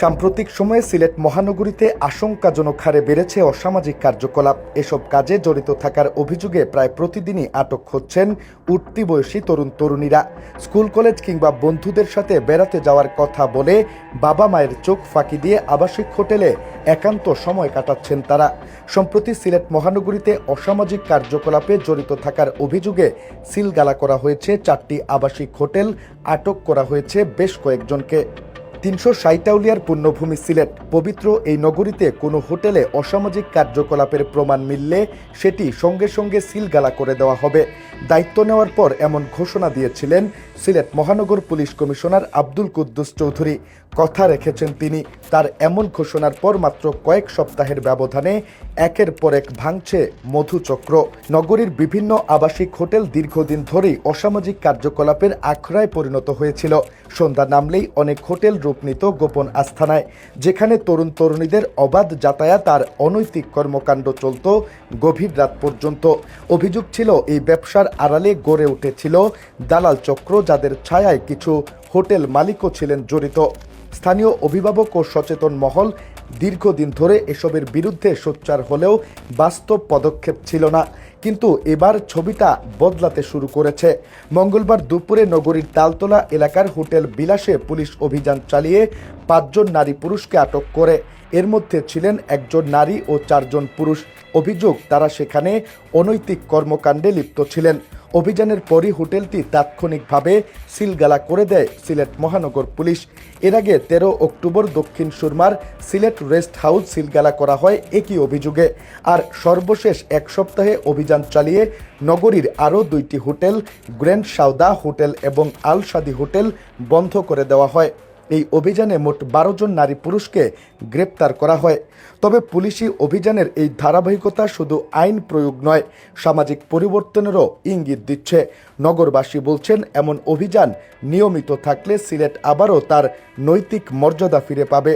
সাম্প্রতিক সময়ে সিলেট মহানগরীতে আশঙ্কাজনক হারে বেড়েছে অসামাজিক কার্যকলাপ। এসব কাজে জড়িত থাকার অভিযোগে প্রায় প্রতিদিনই আটক হচ্ছেন উঠতি বয়সী তরুণ তরুণীরা। স্কুল, কলেজ কিংবা বন্ধুদের সাথে বেড়াতে যাওয়ার কথা বলে বাবা মায়ের চোখ ফাঁকি দিয়ে আবাসিক হোটেলে একান্ত সময় কাটাচ্ছেন তারা। সম্প্রতি সিলেট মহানগরীতে অসামাজিক কার্যকলাপে জড়িত থাকার অভিযোগে সিলগালা করা হয়েছে, চারটি আবাসিক হোটেল আটক করা হয়েছে বেশ কয়েকজনকে। তিনশো সাইটাউলিয়ার পূর্ণভূমি সিলেট। পবিত্র এই নগরীতে কোনো হোটেলে অসামাজিক কার্যকলাপের প্রমাণ মিললে সেটি সঙ্গে সঙ্গে সিলগালা করে দেওয়া হবে। দায়িত্ব নেওয়ার পর এমন ঘোষণা দিয়েছিলেন সিলেট মহানগর পুলিশ কমিশনার আব্দুল কুদ্দুস চৌধুরী। কথা রেখেছেন তিনি। তার এমন ঘোষণার পর মাত্র কয়েক সপ্তাহের ব্যবধানে একের পর এক ভাঙছে মধুচক্র। নগরীর বিভিন্ন আবাসিক হোটেল দীর্ঘদিন ধরেই অসামাজিক কার্যকলাপের আখড়ায় পরিণত হয়েছিল। সন্ধ্যা নামলেই অনেক হোটেল রূপ নিত গোপন আস্থানায়। যেখানে তরুণ তরুণীদের অবাধ যাতায়াত আর অনৈতিক কর্মকাণ্ড চলত গভীর রাত পর্যন্ত। অভিযোগ ছিল, এই ব্যবসার আড়ালে গড়ে উঠেছিল দালাল চক্র, যাদের ছায়ায় কিছু হোটেল মালিকও ছিলেন জড়িত। স্থানীয় অভিভাবক ও সচেতন মহল দীর্ঘদিন ধরে এসবের বিরুদ্ধে সোচ্চার হলেও বাস্তব পদক্ষেপ ছিল না। কিন্তু এবার ছবিটা বদলাতে শুরু করেছে। মঙ্গলবার দুপুরে নগরীর তালতলা এলাকার হোটেল বিলাসে পুলিশ অভিযান চালিয়ে পাঁচজন নারী পুরুষকে আটক করে। এর মধ্যে ছিলেন একজন নারী ও চারজন পুরুষ। অভিযোগ, তারা সেখানে অনৈতিক কর্মকাণ্ডে লিপ্ত ছিলেন। অভিযানের পরই হোটেলটি তাৎক্ষণিকভাবে সিলগালা করে দেয় সিলেট মহানগর পুলিশ। এর আগে তেরো অক্টোবর দক্ষিণ সুরমার সিলেট রেস্ট হাউস সিলগালা করা হয় একই অভিযোগে। আর সর্বশেষ এক সপ্তাহে অভিযান চালিয়ে নগরীর আরও দুইটি হোটেল, গ্র্যান্ড সাউদা হোটেল এবং আল সাদি হোটেল বন্ধ করে দেওয়া হয়। এই অভিযানে মোট বারো জন নারী পুরুষকে গ্রেপ্তার করা হয়। তবে পুলিশি অভিযানের এই ধারাবাহিকতা শুধু আইন প্রয়োগ নয়, সামাজিক পরিবর্তনেরও ইঙ্গিত দিচ্ছে। নগরবাসী বলছেন, এমন অভিযান নিয়মিত থাকলে সিলেট আবারও তার নৈতিক মর্যাদা ফিরে পাবে।